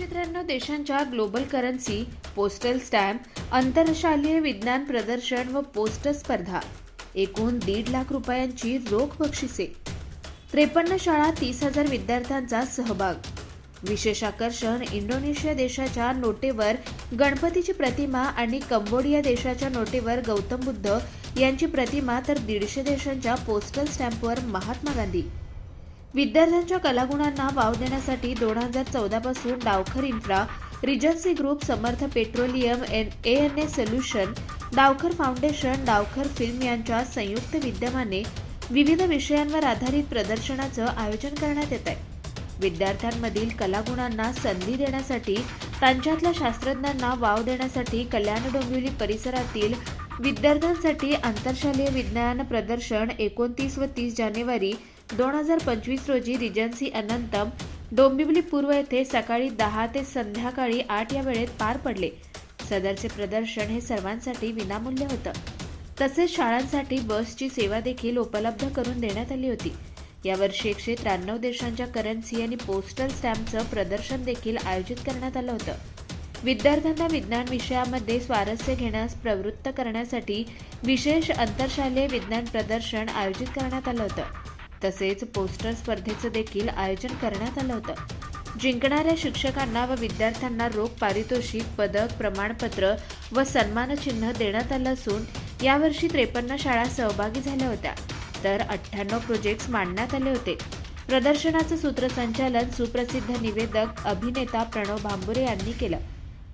एकशे त्र्याण्णव देशांच्या ग्लोबल करन्सी पोस्टल स्टॅम्प आंतरशालीय विज्ञान प्रदर्शन व पोस्टर स्पर्धा. एकूण दीड लाख रुपयांची रोख बक्षिसे. त्रेपन्न शाळा तीस हजार विद्यार्थ्यांचा सहभाग. विशेष आकर्षण इंडोनेशिया देशाच्या नोटेवर गणपतीची प्रतिमा आणि कंबोडिया देशाच्या नोटेवर गौतम बुद्ध यांची प्रतिमा तर दीडशे देशांच्या पोस्टल स्टॅम्पवर महात्मा गांधी. विद्यार्थ्यांच्या कलागुणांना वाव देण्यासाठी दोन हजार चौदा पासून Dawkhar infra regency group Samarth petroleum N A N A solution Dawkhar foundation Dawkhar film यांच्या संयुक्त विद्यमाने विविध विषयांवर आधारित प्रदर्शनाचं आयोजन करण्यात येत आहे विद्यार्थ्यांमधील कलागुणांना संधी देण्यासाठी त्यांच्यातल्या शास्त्रज्ञांना वाव देण्यासाठी कल्याण डोंबिवली परिसरातील विद्यार्थ्यांसाठी आंतरशालेय विज्ञान प्रदर्शन एकोणतीस व तीस जानेवारी दोन हजार पंचवीस रोजी रिजन्सी अनंतम डोंबिवली पूर्व येथे सकाळी दहा ते संध्याकाळी आठ या वेळेत पार पडले. सदरचे प्रदर्शन हे सर्वांसाठी विनामूल्य होतं. तसेच शाळांसाठी बसची सेवा देखील उपलब्ध करून देण्यात आली होती. यावर्षी एकशे त्र्याण्णव देशांच्या करन्सी आणि पोस्टल स्टॅम्पचं प्रदर्शन देखील आयोजित करण्यात आलं होतं. विद्यार्थ्यांना विज्ञान विषयामध्ये स्वारस्य घेण्यास प्रवृत्त करण्यासाठी विशेष आंतरशालेय विज्ञान प्रदर्शन आयोजित करण्यात आलं होतं. तसेच पोस्टर स्पर्धेचं देखील आयोजन करण्यात आलं होतं. जिंकणाऱ्या शिक्षकांना व विद्यार्थ्यांना रोख पारितोषिक पदक प्रमाणपत्र व सन्मानचिन्ह देण्यात आलं असून यावर्षी त्रेपन्न शाळा सहभागी झाल्या होत्या. तर अठ्ठ्याण्णव प्रोजेक्ट्स मांडण्यात आले होते. प्रदर्शनाचं सूत्रसंचालन सुप्रसिद्ध निवेदक अभिनेता प्रणव भांबुरे यांनी केलं.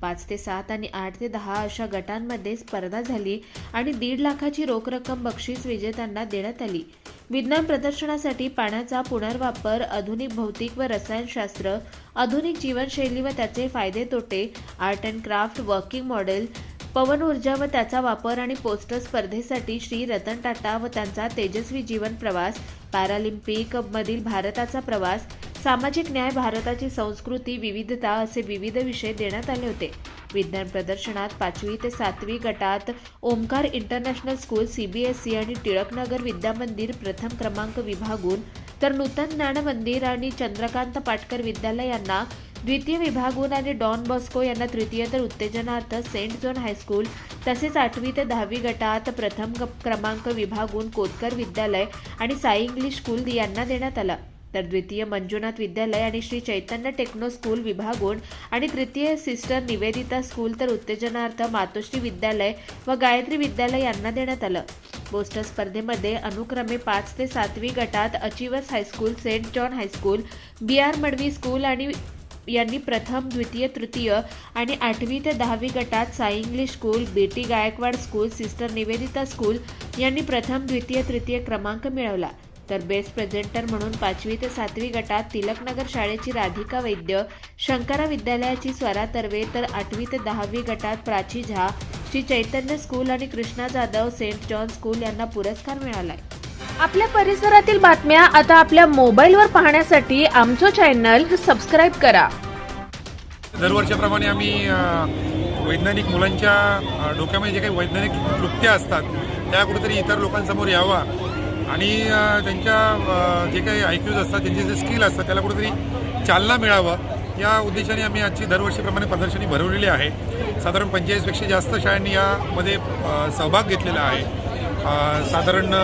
पाच ते सात आणि आठ ते दहा अशा गटांमध्ये स्पर्धा झाली आणि दीड लाखाची रोख रक्कम बक्षीस विजेत्यांना देण्यात आली. विज्ञान प्रदर्शनासाठी पाण्याचा पुनर्वापर आधुनिक भौतिक व रसायनशास्त्र आधुनिक जीवनशैली व त्याचे फायदे तोटे art and craft working model पवन ऊर्जा व त्याचा वापर आणि पोस्टर स्पर्धेसाठी श्री रतन टाटा व त्यांचा तेजस्वी जीवन प्रवास पॅरालिम्पिक मधील भारताचा प्रवास सामाजिक न्याय भारताची संस्कृती विविधता असे विविध विषय देण्यात आले होते. विज्ञान प्रदर्शनात पाचवी ते सातवी गटात ओमकार इंटरनॅशनल स्कूल सीबीएसई आणि टिळकनगर विद्यामंदिर प्रथम क्रमांक विभागून तर नूतन ज्ञान मंदिर आणि चंद्रकांत पाटकर विद्यालय यांना द्वितीय विभागून आणि डॉन बॉस्को यांना तृतीय तर उत्तेजनार्थ सेंट झोन हायस्कूल तसेच आठवी ते दहावी गटात प्रथम क्रमांक विभागून कोतकर विद्यालय आणि साई इंग्लिश स्कूल यांना देण्यात आला. तर द्वितीय मंजुनाथ विद्यालय आणि श्री चैतन्य टेक्नो स्कूल विभागून आणि तृतीय सिस्टर निवेदिता स्कूल तर उत्तेजनार्थ मातोश्री विद्यालय व गायत्री विद्यालय यांना देण्यात आलं. पोस्टर स्पर्धेमध्ये अनुक्रमे पाच ते सातवी गटात achievers high school saint John high school B R Madvi school आणि यांनी प्रथम द्वितीय तृतीय आणि आठवी ते दहावी गटात Sai English school Beti Gaikwad school sister Nivedita school यांनी प्रथम द्वितीय तृतीय क्रमांक मिळवला. तर बेस्ट प्रेझेंटर म्हणून पाचवी ते सातवी गटात तिलकनगर शाळेची राधिका वैद्य शंकरा विद्यालयाची स्वरा तर्वे तर आठवी ते दहावी गटात प्राची झा श्री चैतन्य स्कूल आणि Krishna Jadhav saint John school यांना पुरस्कार मिळालाय. आपल्या परिसरातील बातम्या आता आपल्या मोबाईलवर पाहण्यासाठी आमचं चॅनल सबस्क्राईब करा. दरवर्षाप्रमाणे आम्ही वैज्ञानिक मुलांच्या डोक्यामध्ये जे काही वैज्ञानिक कृत्या असतात त्या कुठेतरी इतर लोकांसमोर यावा. आणि त्यांच्या जे काही आयक्यूज असतात त्यांचे जे स्किल असतात त्याला कुठेतरी चालना मिळावं. या उद्देशाने आम्ही आजची दरवर्षीप्रमाणे प्रदर्शनी भरवलेली आहे. साधारण पंचेचाळीसपेक्षा जास्त शाळांनी यामध्ये सहभाग घेतलेला आहे. साधारण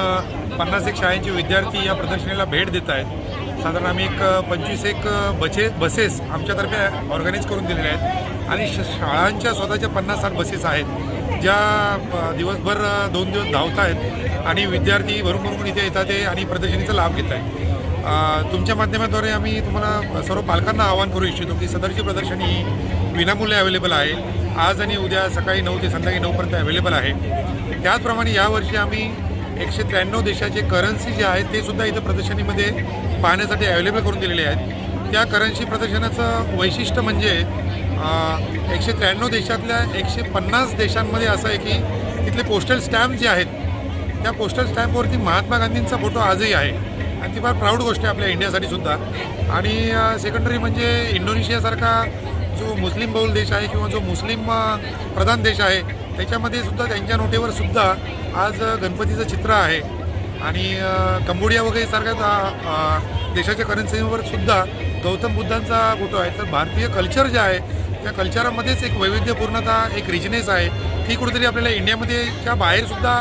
पन्नास एक शाळांचे विद्यार्थी या प्रदर्शनीला भेट देत आहेत. साधारण आम्ही एक पंचवीस एक बचे बसेस आमच्यातर्फे ऑर्गनाईज करून दिलेल्या आहेत. आणि श शाळांच्या स्वतःच्या पन्नास साठ बसेस आहेत. ज्या दिवसभर दोन दिवस धावत आहेत आणि विद्यार्थी भरून भरून इथे येतात आहे आणि प्रदर्शनीचा लाभ घेत आहेत तुमच्या माध्यमाद्वारे आम्ही तुम्हाला सर्व पालकांना आवाहन करू इच्छितो की सदरची प्रदर्शनी ही विनामूल्य अवेलेबल आहे. आज आणि उद्या सकाळी नऊ ते संध्याकाळी नऊपर्यंत अवेलेबल आहे. त्याचप्रमाणे यावर्षी आम्ही एकशे त्र्याण्णव देशाचे करन्सी जे आहेत ते सुद्धा इथं प्रदर्शनीमध्ये पाहण्यासाठी अवेलेबल करून दिलेले आहेत. त्या करन्सी प्रदर्शनाचं वैशिष्ट्य म्हणजे एकशे त्र्याण्णव देशातल्या एकशे पन्नास देशांमध्ये असं आहे की तिथले पोस्टल स्टॅम्प जे आहेत त्या पोस्टल स्टॅम्पवरती महात्मा गांधींचा फोटो आजही आहे. आणि ती फार प्राऊड गोष्ट आहे आपल्या इंडियासाठी सुद्धा. आणि सेकंडरी म्हणजे इंडोनेशियासारखा जो मुस्लिम बहुल देश आहे किंवा जो मुस्लिम प्रधान देश आहे त्याच्यामध्ये सुद्धा त्यांच्या नोटेवर सुद्धा आज गणपतीचं चित्र आहे. आणि कंबोडिया वगैरे सारख्या देशाच्या करन्सीवर सुद्धा गौतम बुद्धांचा फोटो आहे. तर भारतीय कल्चर जे आहे त्या कल्चरामध्येच एक वैविध्यपूर्णता एक रिचनेस आहे. ती कुठेतरी आपल्याला इंडियामध्येच्या बाहेरसुद्धा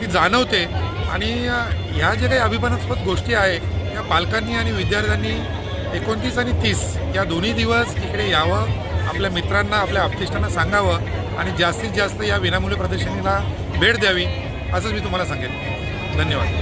ती जाणवते. आणि ह्या ज्या काही अभिमानास्पद गोष्टी आहे त्या पालकांनी आणि विद्यार्थ्यांनी एकोणतीस आणि तीस या दोन्ही दिवस इकडे यावं आपल्या मित्रांना आपल्या आपतिष्टांना सांगावं आणि जास्तीत जास्त या विनामूल्य प्रदर्शनीला भेट द्यावी असंच मी तुम्हाला सांगेन. धन्यवाद.